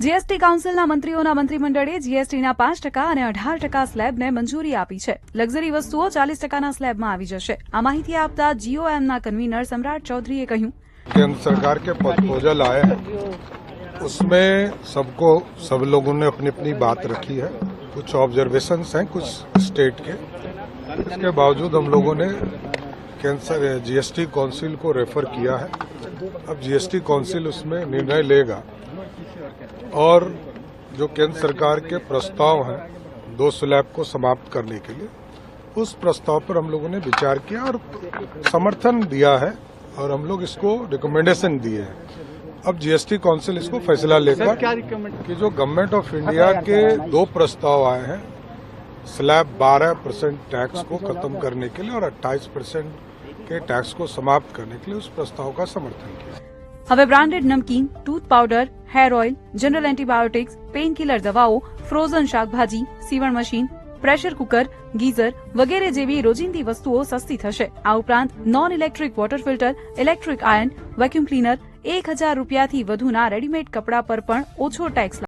GST કાઉન્સિલના મંત્રીઓના મંત્રીમંડળે જીએસટીના પાંચ ટકા અને અઢાર ટકા સ્લેબને મંજૂરી આપી છે લક્ઝરી વસ્તુઓ ચાલીસ ટકાના સ્લેબમાં આવી જશે આ માહિતી આપતા જીઓએમના કન્વીનર સમ્રાટ ચૌધરીએ કહ્યું केंद्र सरकार के प्रपोजल आए हैं उसमें सबको सब लोगों ने अपनी अपनी बात रखी है कुछ ऑब्जर्वेशन हैं कुछ स्टेट के इसके बावजूद हम लोगों ने केंद्र जीएसटी काउंसिल को रेफर किया है अब जीएसटी काउंसिल उसमें निर्णय लेगा और जो केंद्र सरकार के प्रस्ताव हैं दो स्लैब को समाप्त करने के लिए उस प्रस्ताव पर हम लोगों ने विचार किया और समर्थन दिया है और हम लोग इसको रिकमेंडेशन दिए हैं। अब जीएसटी काउंसिल इसको फैसला लेकर कि जो गवर्नमेंट ऑफ़ इंडिया के दो प्रस्ताव आए हैं स्लैब 12 परसेंट टैक्स को खत्म करने के लिए और 28 परसेंट के टैक्स को समाप्त करने के लिए उस प्रस्ताव का समर्थन किया। हमें ब्रांडेड नमकीन tooth powder hair oil general antibiotics painkiller દવાઓ ફ્રોઝન શાકભાજી, સીવણ મશીન પ્રેશર કુકર ગીઝર વગેરે જેવી રોજિંદી વસ્તુઓ સસ્તી થશે. આ ઉપરાંત non electric water filter electric iron vacuum cleaner એક હજાર રૂપિયાથી વધુના રેડીમેડ કપડા પર પણ ઓછો ટેક્સ